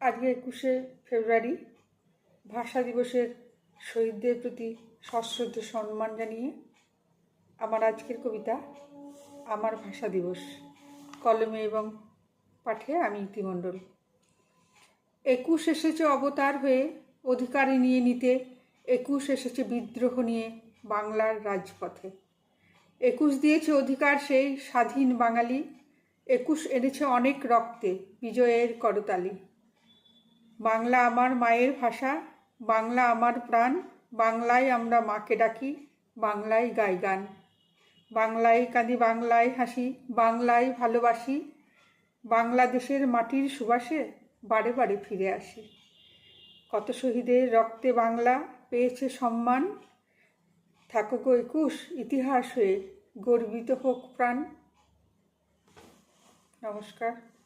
আজকে একুশে ফেব্রুয়ারি ভাষা দিবসের শহীদদের প্রতি সশ্রদ্ধ সম্মান জানিয়ে আমার আজকের কবিতা আমার ভাষা দিবস কলমে এবং পাঠে আমি ইতিমণ্ডল। একুশ এসেছে অবতার হয়ে অধিকারী নিয়ে নিতে, একুশ এসেছে বিদ্রোহ নিয়ে বাংলার রাজপথে। একুশ দিয়েছে অধিকার সেই স্বাধীন বাঙালি, একুশ এনেছে অনেক রক্তে, বিজয়ের করতালি। বাংলা আমার মায়ের ভাষা, বাংলা আমার প্রাণ, বাংলায় আমরা মাকে ডাকি, বাংলায় গাই গান। বাংলায় কাঁদি, বাংলায় হাসি, বাংলায় ভালোবাসি, বাংলাদেশের মাটির সুবাসে বারে বারে ফিরে আসি। কত শহীদের রক্তে বাংলা পেয়েছে সম্মান, থাকুক একুশ ইতিহাস হয়ে গর্বিত হোক প্রাণ। নমস্কার।